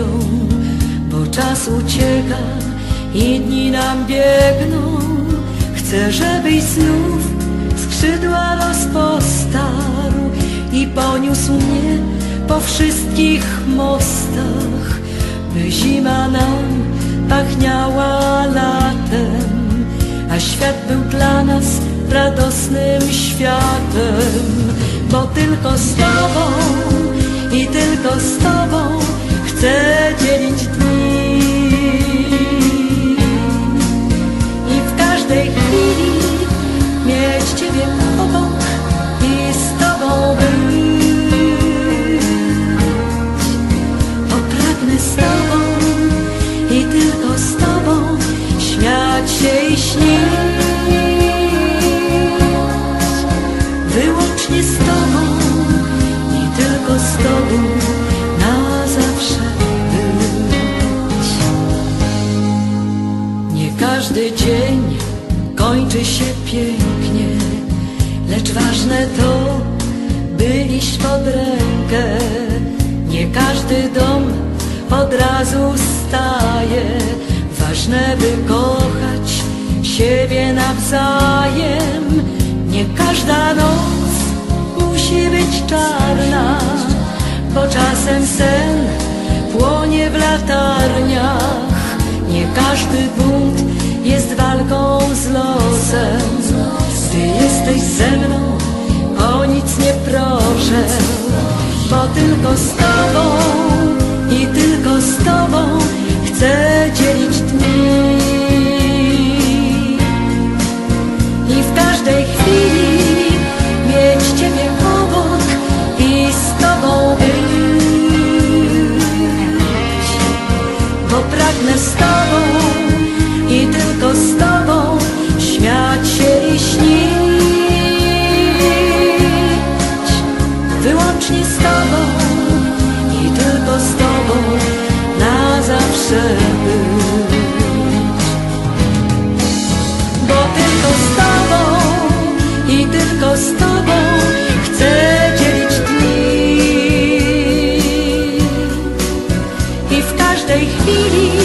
odpowiedzią, bo czas ucieka i dni nam biegną. Chcę, żebyś znów skrzydła rozpostarł i poniósł mnie po wszystkich mostach, by zima nam pachniała latem, a świat był dla nas radosnym światem, bo tylko z Tobą i tylko z Tobą chcę dzielić dni. I w każdej chwili mieć Ciebie obok i z Tobą być. Bo pragnę z Tobą i tylko z Tobą śmiać się i śnić. Każdy dzień kończy się pięknie, lecz ważne to, by iść pod rękę. Nie każdy dom od razu staje, ważne by kochać siebie nawzajem. Nie każda noc musi być czarna, bo czasem sen płonie w latarniach. Nie każdy bunt jest walką z losem. Gdy jesteś ze mną, o nic nie proszę, bo tylko z Tobą i tylko z Tobą chcę dzielić dni. I w każdej Wyłącznie z Tobą i tylko z Tobą na zawsze być. Bo tylko z Tobą i tylko z Tobą chcę dzielić dni. I w każdej chwili